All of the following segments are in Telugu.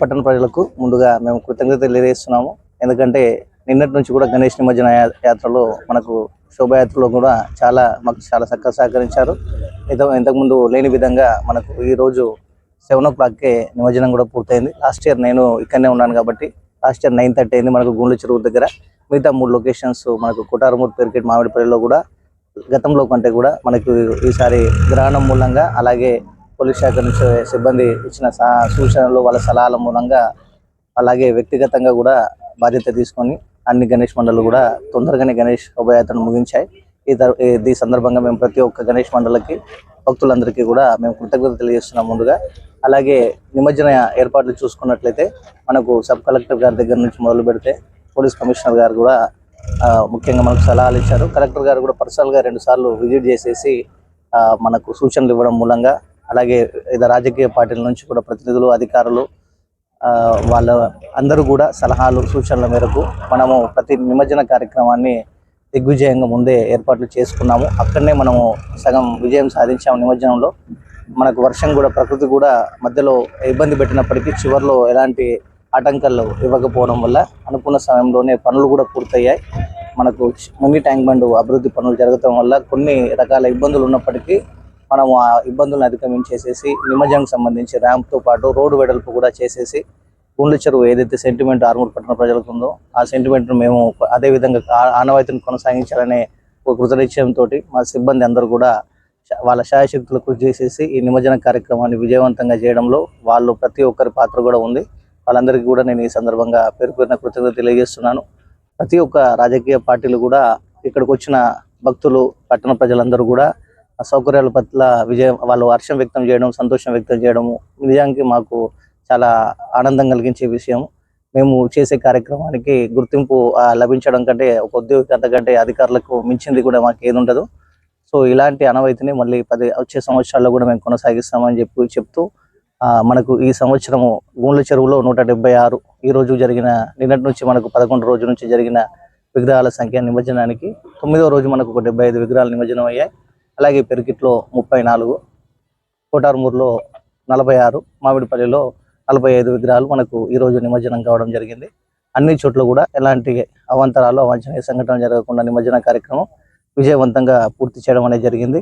పట్టణ ప్రజలకు ముందుగా మేము కృతజ్ఞత తెలియజేస్తున్నాము. ఎందుకంటే నిన్నటి నుంచి కూడా గణేష్ నిమజ్జన యాత్రలో మనకు శోభాయాత్రలో కూడా చాలా మాకు చాలా చక్కగా సహకరించారు. ఇంతకుముందు లేని విధంగా మనకు ఈరోజు సెవెన్ ఓ క్లాక్కే నిమజ్జనం కూడా పూర్తయింది. లాస్ట్ ఇయర్ నేను ఇక్కడనే ఉన్నాను కాబట్టి లాస్ట్ ఇయర్ నైన్ థర్టీ అయింది మనకు గుండ్ల చెరువు దగ్గర. మిగతా మూడు లొకేషన్స్ మనకు కుటారమూరు పెరికెట్ మామిడిపల్లిలో కూడా గతంలో కంటే కూడా మనకు ఈసారి గ్రహణం మూలంగా అలాగే పోలీస్ శాఖ నుంచి సిబ్బంది ఇచ్చిన సూచనలు వాళ్ళ సలహాల మూలంగా అలాగే వ్యక్తిగతంగా కూడా బాధ్యత తీసుకొని అన్ని గణేష్ మండలు కూడా తొందరగానే గణేష్ శోభయాత్రను ముగించాయి. ఈ తర్- ఈ- సందర్భంగా మేము ప్రతి ఒక్క గణేష్ మండలకి భక్తులందరికీ కూడా మేము కృతజ్ఞత తెలియజేస్తున్నాం ముందుగా. అలాగే నిమజ్జన ఏర్పాట్లు చూసుకున్నట్లయితే మనకు సబ్ కలెక్టర్ గారి దగ్గర నుంచి మొదలు పెడితే పోలీస్ కమిషనర్ గారు కూడా ముఖ్యంగా మనకు సలహాలు ఇచ్చారు. కలెక్టర్ గారు కూడా పర్సనల్గా రెండు సార్లు విజిట్ చేసేసి మనకు సూచనలు ఇవ్వడం మూలంగా అలాగే వివిధ రాజకీయ పార్టీల నుంచి కూడా ప్రతినిధులు అధికారులు వాళ్ళ అందరూ కూడా సలహాలు సూచనల మేరకు మనము ప్రతి నిమజ్జన కార్యక్రమాన్ని దిగ్విజయంగా ముందే ఏర్పాట్లు చేసుకున్నాము. అక్కడనే మనము సగం విజయం సాధించాము నిమజ్జనంలో. మనకు వర్షం కూడా ప్రకృతి కూడా మధ్యలో ఇబ్బంది పెట్టినప్పటికీ చివరిలో ఎలాంటి ఆటంకాలు ఇవ్వకపోవడం వల్ల అనుకున్న సమయంలోనే పనులు కూడా పూర్తయ్యాయి. మనకు ముని ట్యాంక్ బండ్ అభివృద్ధి పనులు జరగటం వల్ల కొన్ని రకాల ఇబ్బందులు ఉన్నప్పటికీ మనం ఆ ఇబ్బందులను అధిగమించేసేసి నిమజంకి సంబంధించి ర్యాంప్తో పాటు రోడ్డు వెడల్పు కూడా చేసేసి గుండ్ల చెరువు ఏదైతే సెంటిమెంట్ ఆర్మూర్ పట్టణ ప్రజలకు ఉందో ఆ సెంటిమెంట్ను మేము అదే విధంగా ఆనవాయితీని కొనసాగించాలనే ఒక కృతనిశ్చయంతో మా సిబ్బంది అందరూ కూడా వాళ్ళ శాయశక్తులు కృషి చేసేసి ఈ నిమజ్జన కార్యక్రమాన్ని విజయవంతంగా చేయడంలో వాళ్ళు ప్రతి ఒక్కరి పాత్ర కూడా ఉంది. వాళ్ళందరికీ కూడా నేను ఈ సందర్భంగా పేరు పేరున కృతజ్ఞత తెలియజేస్తున్నాను. ప్రతి ఒక్క రాజకీయ పార్టీలు కూడా ఇక్కడికి వచ్చిన భక్తులు పట్టణ ప్రజలందరూ కూడా ఆ సౌకర్యాల పట్ల విజయం వాళ్ళు హర్షం వ్యక్తం చేయడం సంతోషం వ్యక్తం చేయడము నిజానికి మాకు చాలా ఆనందం కలిగించే విషయం. మేము చేసే కార్యక్రమానికి గుర్తింపు లభించడం కంటే ఒక ఉద్యోగి కంటే అధికారులకు మించింది కూడా మాకు ఏది ఉండదు. సో ఇలాంటి అనవైతిని మళ్ళీ పది వచ్చే సంవత్సరాల్లో కూడా మేము కొనసాగిస్తామని చెప్పి చెప్తూ మనకు ఈ సంవత్సరము గూండ్ల చెరువులో నూట డెబ్బై ఆరు ఈ రోజు జరిగిన నిన్నటి నుంచి మనకు పదకొండు రోజుల నుంచి జరిగిన విగ్రహాల సంఖ్య నిమజ్జనానికి తొమ్మిదో రోజు మనకు ఒక డెబ్బై ఐదు విగ్రహాలు నిమజ్జనం అయ్యాయి. అలాగే పెరికిట్లో ముప్పై నాలుగు కోటార్మూరులో నలభై ఆరు మామిడిపల్లిలో నలభై ఐదు విగ్రహాలు మనకు ఈరోజు నిమజ్జనం కావడం జరిగింది. అన్ని చోట్ల కూడా ఎలాంటి అవాంతరాలు అవాంఛనీయ సంఘటనలు జరగకుండా నిమజ్జన కార్యక్రమం విజయవంతంగా పూర్తి చేయడం అనేది జరిగింది.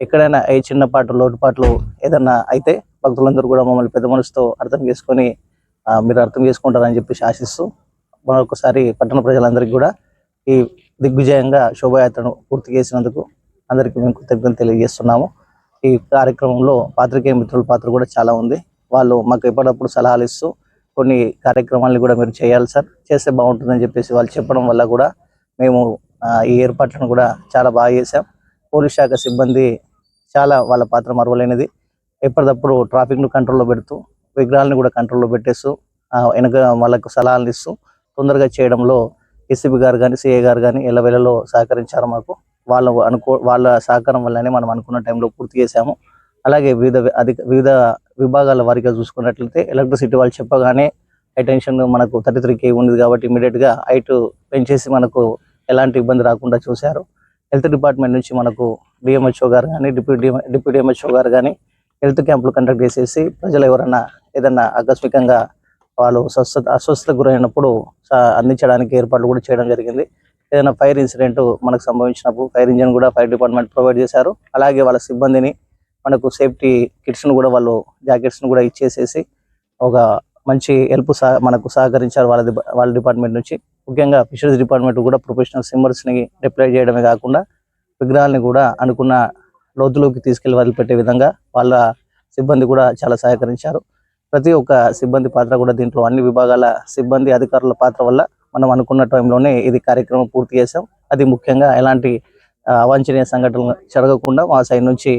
ఎక్కడైనా ఏ చిన్నపాటు లోటుపాట్లు ఏదన్నా అయితే భక్తులందరూ కూడా మమ్మల్ని పెద్ద మనసుతో అర్థం చేసుకొని మీరు అర్థం చేసుకుంటారని చెప్పేసి ఆశిస్తూ మరొకసారి పట్టణ ప్రజలందరికీ కూడా ఈ దిగ్విజయంగా శోభాయాత్రను పూర్తి చేసినందుకు అందరికీ మేము కృతజ్ఞతలు తెలియజేస్తున్నాము. ఈ కార్యక్రమంలో పాత్రికేయ మిత్రుల పాత్ర కూడా చాలా ఉంది. వాళ్ళు మాకు ఎప్పటికప్పుడు సలహాలు ఇస్తూ కొన్ని కార్యక్రమాలను కూడా మీరు చేయాలి సార్. చేస్తే బాగుంటుందని చెప్పేసి వాళ్ళు చెప్పడం వల్ల కూడా మేము ఈ ఏర్పాట్లను కూడా చాలా బాగా చేసాం పోలీస్ శాఖ సిబ్బంది చాలా వాళ్ళ పాత్ర మరవలేనిది. ఎప్పటికప్పుడు ట్రాఫిక్ను కంట్రోల్లో పెడుతూ విగ్రహాలను కూడా కంట్రోల్లో పెట్టేస్తూ వెనక వాళ్ళకు సలహాలు ఇస్తూ తొందరగా చేయడంలో ఎస్సీబీ గారు కానీ సిఏ గారు కానీ ఎల్లవేళలో సహకరించారు మాకు. వాళ్ళ అనుకో వాళ్ళ సహకారం వల్లనే మనం అనుకున్న టైంలో పూర్తి చేశాము. అలాగే వివిధ అధిక వివిధ విభాగాల వారిగా చూసుకున్నట్లయితే ఎలక్ట్రిసిటీ వాళ్ళు చెప్పగానే హైటెన్షన్ మనకు థర్టీ త్రీ కే ఉంది కాబట్టి ఇమీడియట్గా హైట్ పెంచేసి మనకు ఎలాంటి ఇబ్బంది రాకుండా చూశారు. హెల్త్ డిపార్ట్మెంట్ నుంచి మనకు డిఎంహెచ్ఓ గారు కానీ డిప్యూటీ డిప్యూటీ ఎంహెచ్ఓ గారు కానీ హెల్త్ క్యాంపులు కండక్ట్ చేసేసి ప్రజలు ఎవరైనా ఏదన్నా ఆకస్మికంగా వాళ్ళు స్వస్థత అస్వస్థతకు గురైనప్పుడు అందించడానికి ఏర్పాట్లు కూడా చేయడం జరిగింది. ఏదైనా ఫైర్ ఇన్సిడెంట్ మనకు సంభవించినప్పుడు ఫైర్ ఇంజిన్ కూడా ఫైర్ డిపార్ట్మెంట్ ప్రొవైడ్ చేశారు. అలాగే వాళ్ళ సిబ్బందిని మనకు సేఫ్టీ కిట్స్ను కూడా వాళ్ళు జాకెట్స్ను కూడా ఇచ్చేసేసి ఒక మంచి హెల్ప్ సహ మనకు సహకరించారు వాళ్ళ వాళ్ళ డిపార్ట్మెంట్ నుంచి. ముఖ్యంగా ఫిషరీస్ డిపార్ట్మెంట్ కూడా ప్రొఫెషనల్ స్విమ్మర్స్ని డిప్లాయ్ చేయడమే కాకుండా విగ్రహాలని కూడా అనుకున్న లోతులోకి తీసుకెళ్ళి వదిలిపెట్టే విధంగా వాళ్ళ సిబ్బంది కూడా చాలా సహకరించారు. ప్రతి ఒక్క సిబ్బంది పాత్ర కూడా దీంట్లో అన్ని విభాగాల సిబ్బంది అధికారుల పాత్ర వల్ల మనం అనుకున్న టైంలోనే ఇది కార్యక్రమం పూర్తి చేసాం అది ముఖ్యంగా ఎలాంటి అవాంఛనీయ సంఘటనలు జరగకుండా మా సైడ్ నుంచి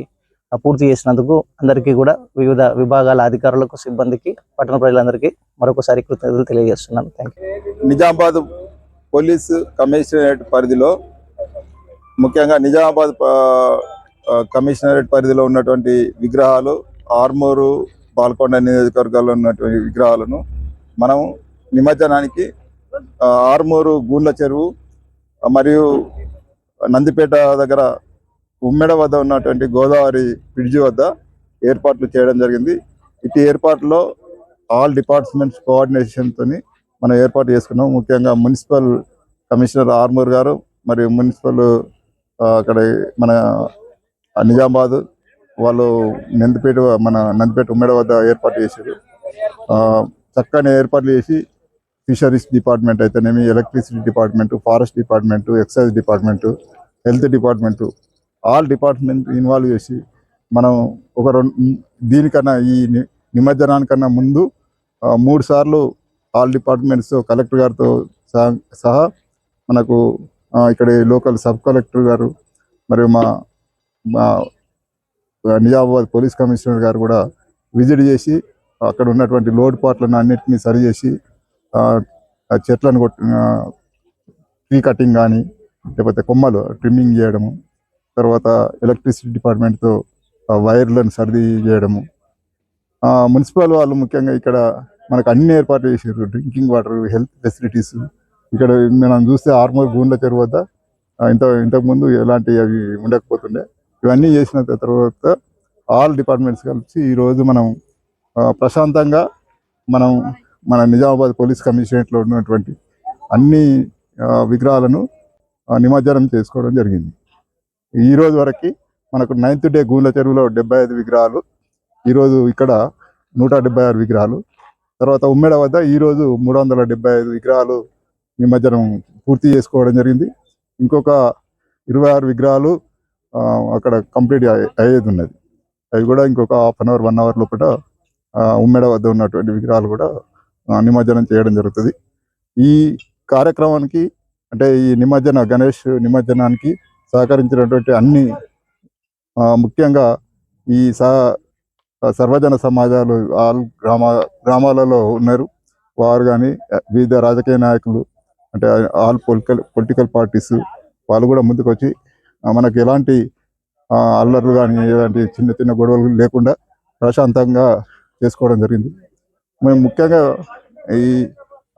పూర్తి చేసినందుకు అందరికీ కూడా వివిధ విభాగాల అధికారులకు సిబ్బందికి పట్టణ ప్రజలందరికీ మరొకసారి కృతజ్ఞతలు తెలియజేస్తున్నాను. Thank you Nizamabad police commissionerate పరిధిలో ముఖ్యంగా నిజామాబాద్ కమిషనరేట్ పరిధిలో ఉన్నటువంటి విగ్రహాలు ఆర్మూరు పాల్కొండ నియోజకవర్గాల్లో ఉన్నటువంటి విగ్రహాలను మనం నిమజ్జనానికి ఆర్మూరు గూళ్ళ చెరువు మరియు నందిపేట దగ్గర ఉమ్మెడ వద్ద ఉన్నటువంటి గోదావరి బ్రిడ్జి వద్ద ఏర్పాట్లు చేయడం జరిగింది. ఇటు ఏర్పాట్లో ఆల్ డిపార్ట్మెంట్స్ కోఆర్డినేషన్తో మనం ఏర్పాటు చేసుకున్నాం. ముఖ్యంగా మున్సిపల్ కమిషనర్ ఆర్మూర్ గారు మరియు మున్సిపల్ అక్కడ మన నిజామాబాద్ వాళ్ళు నందిపేట మన నందిపేట ఉమ్మడి వద్ద ఏర్పాటు చేశారు. ఆ, చక్కని ఏర్పాట్లు చేసి ఫిషరీస్ డిపార్ట్మెంట్ అయితేనేమి electricity department forest department excise department health department all department involve చేసి మనం ఒక రెండు దీనికన్నా ఈ నిమజ్జనానికన్నా ముందు మూడు సార్లు ఆల్ డిపార్ట్మెంట్స్ కలెక్టర్ గారితో సహా- సహా మనకు ఇక్కడ లోకల్ సబ్ కలెక్టర్ గారు మరియు మా మా నిజామాబాద్ పోలీస్ కమిషనర్ గారు కూడా విజిట్ చేసి అక్కడ ఉన్నటువంటి లోడ్ పాట్లను అన్నింటినీ సరి చేసి చెట్లను కొట్టి ట్రీ కటింగ్ కానీ లేకపోతే కొమ్మలు ట్రిమ్మింగ్ చేయడము తర్వాత ఎలక్ట్రిసిటీ డిపార్ట్మెంట్తో వైర్లను సర్ది చేయడము. మున్సిపల్ వాళ్ళు ముఖ్యంగా ఇక్కడ మనకు అన్ని ఏర్పాట్లు చేసారు డ్రింకింగ్ వాటర్ హెల్త్ ఫెసిలిటీస్. ఇక్కడ మనం చూస్తే ఆర్మూర్ గూండ్ల చెరువు వద్ద ఇంత ఇంతకుముందు ఎలాంటి అవి ఉండకపోతుండే. ఇవన్నీ చేసిన తర్వాత ఆల్ డిపార్ట్మెంట్స్ కలిసి ఈరోజు మనం ప్రశాంతంగా మనం మన నిజామాబాద్ పోలీస్ కమిషనరేట్లో ఉన్నటువంటి అన్ని విగ్రహాలను నిమజ్జనం చేసుకోవడం జరిగింది. ఈరోజు వరకు మనకు నైన్త్ డే గూండ్ల చెరువులో డెబ్బై ఐదు విగ్రహాలు ఈరోజు ఇక్కడ నూట డెబ్బై ఆరు విగ్రహాలు తర్వాత ఉమ్మెడ వద్ద ఈరోజు మూడు వందల డెబ్బై ఐదు విగ్రహాలు నిమజ్జనం పూర్తి చేసుకోవడం జరిగింది. ఇంకొక ఇరవై ఆరు విగ్రహాలు అక్కడ కంప్లీట్ అయ్యే- అయ్యేది ఉన్నది. అవి కూడా ఇంకొక half an hour one hour లోపల ఉమ్మేడ ఉమ్మెడ వద్ద ఉన్నటువంటి విగ్రహాలు కూడా నిమజ్జనం చేయడం జరుగుతుంది. ఈ కార్యక్రమానికి అంటే ఈ నిమజ్జన గణేష్ నిమజ్జనానికి సహకరించినటువంటి అన్ని ముఖ్యంగా ఈ సా సర్వజన సమాజాలు ఆల్ గ్రామ గ్రామాలలో ఉన్నారు. వారు కానీ వివిధ రాజకీయ నాయకులు అంటే ఆల్ పొలిటికల్ పొలిటికల్ పార్టీస్ వాళ్ళు కూడా ముందుకు వచ్చి మనకు మనకి ఎలాంటి ఆ, అల్లర్లు కానీ ఎలాంటి చిన్న చిన్న గొడవలు లేకుండా ప్రశాంతంగా చేసుకోవడం జరిగింది. మేము ముఖ్యంగా ఈ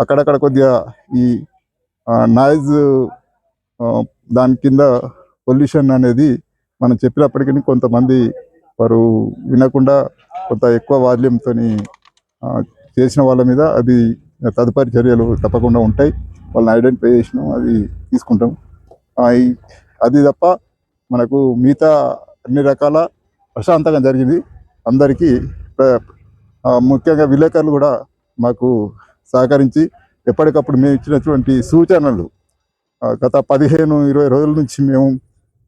అక్కడక్కడ కొద్దిగా ఈ నాయిజ్ దాని కింద పొల్యూషన్ అనేది మనం చెప్పినప్పటికీ కొంతమంది వారు వినకుండా కొంత ఎక్కువ వాల్యూమ్తో చేసిన వాళ్ళ మీద అది తదుపరి చర్యలు తప్పకుండా ఉంటాయి. వాళ్ళని ఐడెంటిఫై చేసినాం అది తీసుకుంటాం. అది తప్ప మనకు మిగతా అన్ని రకాల ప్రశాంతంగా జరిగింది. అందరికీ ముఖ్యంగా విలేకరులు కూడా మాకు సహకరించి ఎప్పటికప్పుడు మేము ఇచ్చినటువంటి సూచనలు. గత పదిహేను ఇరవై రోజుల నుంచి మేము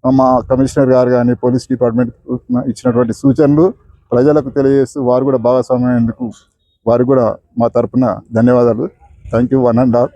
మా కమిషనర్ గారు కానీ పోలీస్ డిపార్ట్మెంట్ ఇచ్చినటువంటి సూచనలు ప్రజలకు తెలియజేస్తూ వారు కూడా భాగస్వామ్యం వారు కూడా మా తరపున ధన్యవాదాలు. Thank you one and all.